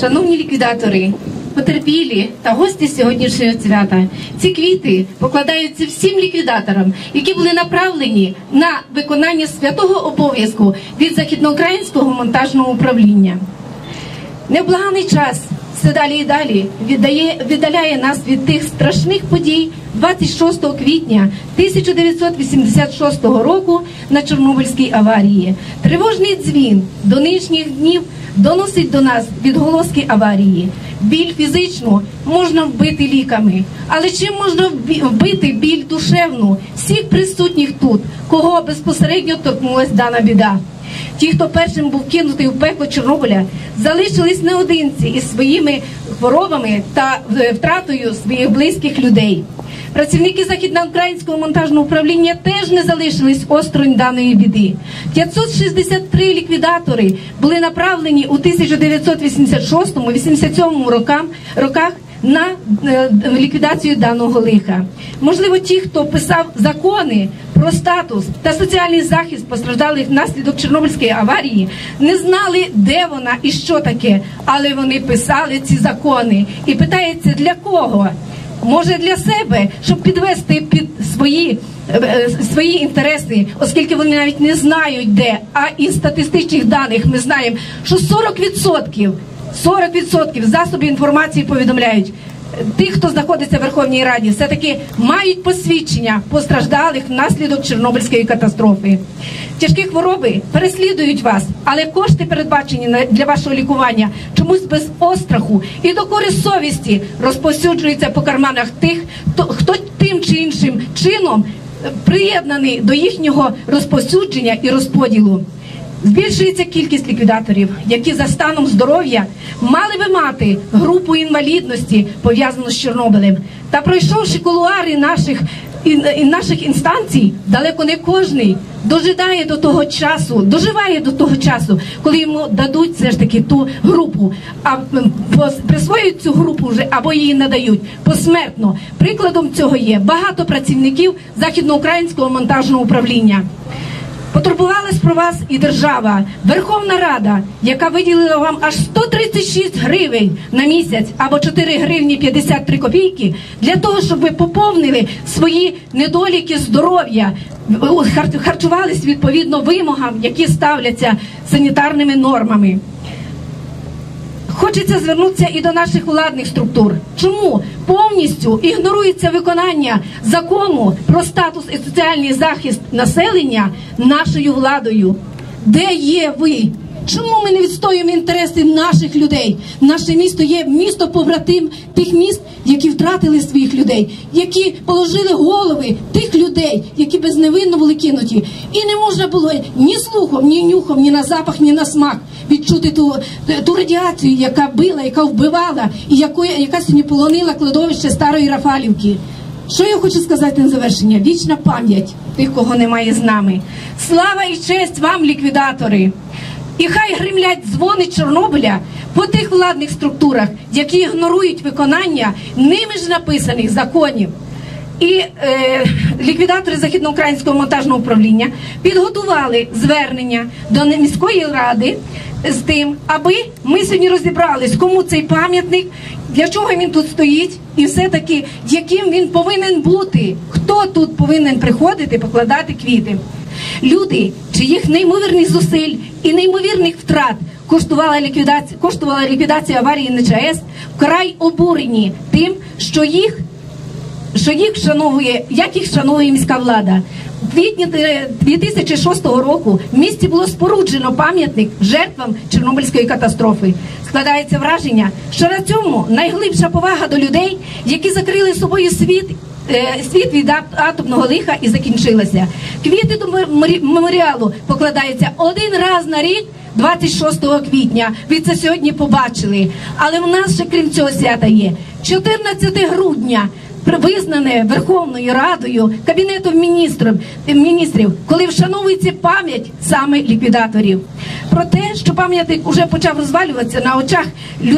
Шановні ліквідатори, потерпілі та гості сьогоднішнього свята, ці квіти покладаються всім ліквідаторам, які були направлені на виконання святого обов'язку від західноукраїнського монтажного управління. Неблаганий час все далі і далі віддає, віддаляє нас від тих страшних подій 26 квітня 1986 року на Чорнобильській аварії. Тривожний дзвін до нинішніх днів доносить до нас відголоски аварії. Біль фізичну можна вбити ліками, але чим можна вбити біль душевну всіх присутніх тут, кого безпосередньо торкнулась дана біда? Ті, хто першим був кинутий у пекло Чорнобиля, залишились наодинці із своїми хворобами та е, втратою своїх близьких людей. Працівники західноукраїнського монтажного управління теж не залишились осторонь даної біди. 563 ліквідатори були направлені у 1986-87 рокам роках на е, ліквідацію даного лиха. Можливо, ті, хто писав закони про статус та соціальний захист постраждалих внаслідок Чорнобильської аварії, не знали, де вона і що таке, але вони писали ці закони. І питається для кого? Може для себе, щоб підвести під свої, е, е, свої інтереси, оскільки вони навіть не знають де. А із статистичних даних ми знаємо, що 40%, 40% засобів інформації повідомляють. Тих, хто знаходиться в Верховній Раді, все таки мають посвідчення постраждалих внаслідок Чорнобильської катастрофи. Тяжкі хвороби переслідують вас, але кошти передбачені для вашого лікування чомусь без остраху і докори совісті розповсюджуються по карманах тих, хто, хто тим чи іншим чином е, приєднаний до їхнього розповсюдження і розподілу. Збільшується кількість ліквідаторів, які за станом здоров'я мали би мати групу інвалідності пов'язану з Чорнобилем. Та пройшовши кулуари наших і наших інстанцій, далеко не кожний дожидає до того часу, доживає до того часу, коли йому дадуть все ж таки ту групу, а присвоюють цю групу вже або її надають посмертно. Прикладом цього є багато працівників західноукраїнського монтажного управління. Потурбувалась про вас і держава, Верховна Рада, яка виділила вам аж 136 гривень на місяць або 4 гривні 53 копійки для того, щоб ви поповнили свої недоліки здоров'я, хар- харчувались відповідно вимогам, які ставляться санітарними нормами. Хочеться звернутися і до наших владних структур. Чому повністю ігнорується виконання закону про статус і соціальний захист населення нашою владою? Де є ви? Чому ми не відстоюємо інтереси наших людей? Наше місто є місто побратим тих міст, які втратили своїх людей, які положили голови тих людей, які безневинно були кинуті. І не можна було ні слухом, ні нюхом, ні на запах, ні на смак відчути ту, ту радіацію, яка била, яка вбивала, і яку, яка сьогодні полонила кладовище старої Рафалівки. Що я хочу сказати на завершення? Вічна пам'ять тих, кого немає з нами. Слава і честь вам, ліквідатори! І хай гримлять дзвони Чорнобиля по тих владних структурах, які ігнорують виконання ними ж написаних законів. І е, ліквідатори західноукраїнського монтажного управління підготували звернення до міської ради з тим, аби ми сьогодні розібрались, кому цей пам'ятник, для чого він тут стоїть, і все-таки яким він повинен бути, хто тут повинен приходити, покладати квіти. Люди, чиїх неймовірних зусиль і неймовірних втрат коштувала ліквідація, коштувала ліквідація аварії на ЧАЕС, вкрай обурені тим, що їх що їх шановує, як їх шанує міська влада. В квітні е, 2006 року в місті було споруджено пам'ятник жертвам Чорнобильської катастрофи. Складається враження, що на цьому найглибша повага до людей, які закрили собою світ. е, Світ від атомного лиха і закінчилася. Квіти до меморі- меморіалу покладаються один раз на рік, 26 квітня. Ви це сьогодні побачили. Але в нас ще крім цього свята є 14 грудня визнане Верховною Радою Кабінетом міністрів, міністрів, коли вшановується пам'ять саме ліквідаторів. Про те, що пам'ятник уже почав розвалюватися на очах е,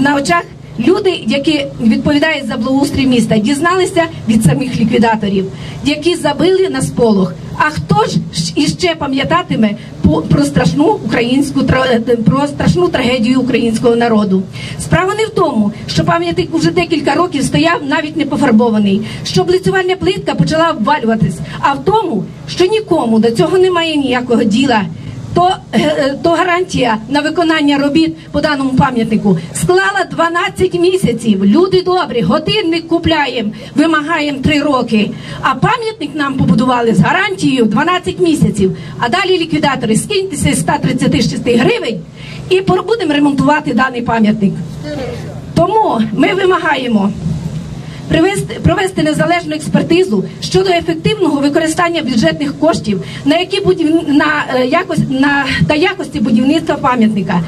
на очах Люди, які відповідають за благоустрій міста, дізналися від самих ліквідаторів, які забили на сполох. А хто ж іще пам'ятатиме про страшну українську тра- про страшну трагедію українського народу? Справа не в тому, що пам'ятник уже декілька років стояв навіть не пофарбований, що облицювальна плитка почала обвалюватись, а в тому, що нікому до цього немає ніякого діла то, е, е, то гарантія на виконання робіт по даному пам'ятнику склала 12 місяців. Люди добрі, годинник купляємо, вимагаємо 3 роки. А пам'ятник нам побудували з гарантією 12 місяців. А далі ліквідатори скиньтеся з 136 гривень і будемо ремонтувати даний пам'ятник. Тому ми вимагаємо провести незалежну експертизу щодо ефективного використання бюджетних коштів на які будів... на, е, якось... на... та якості будівництва пам'ятника.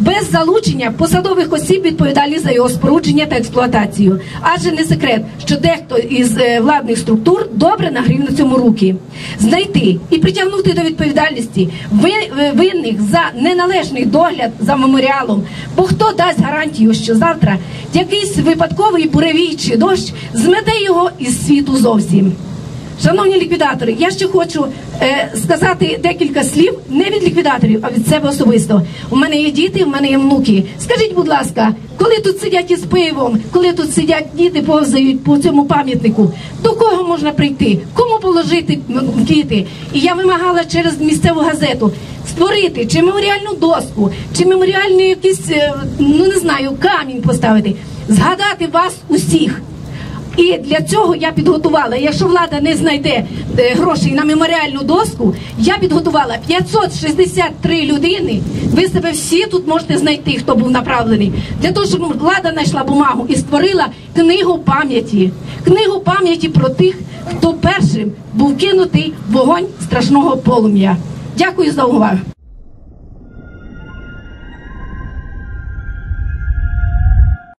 Без залучення посадових осіб відповідальні за його спорудження та експлуатацію. Адже не секрет, що дехто із е, владних структур добре нагрів на цьому руки. Знайти і притягнути до відповідальності ви- винних за неналежний догляд за меморіалом. Бо хто дасть гарантію, що завтра якийсь випадковий буревій чи дощ змете його із світу зовсім. Шановні ліквідатори, я ще хочу е, сказати декілька слів не від ліквідаторів, а від себе особисто. У мене є діти, у мене є внуки. Скажіть, будь ласка, коли тут сидять із пивом, коли тут сидять діти, повзають по цьому пам'ятнику, до кого можна прийти? Кому положити квіти? І я вимагала через місцеву газету створити чи меморіальну доску, чи меморіальний якийсь, е, ну не знаю, камінь поставити, згадати вас усіх. І для цього я підготувала. Якщо влада не знайде е, грошей на меморіальну доску, я підготувала 563 людини. Ви себе всі тут можете знайти, хто був направлений. Для того, щоб влада знайшла бумагу і створила книгу пам'яті. Книгу пам'яті про тих, хто першим був кинутий в вогонь страшного полум'я. Дякую за увагу.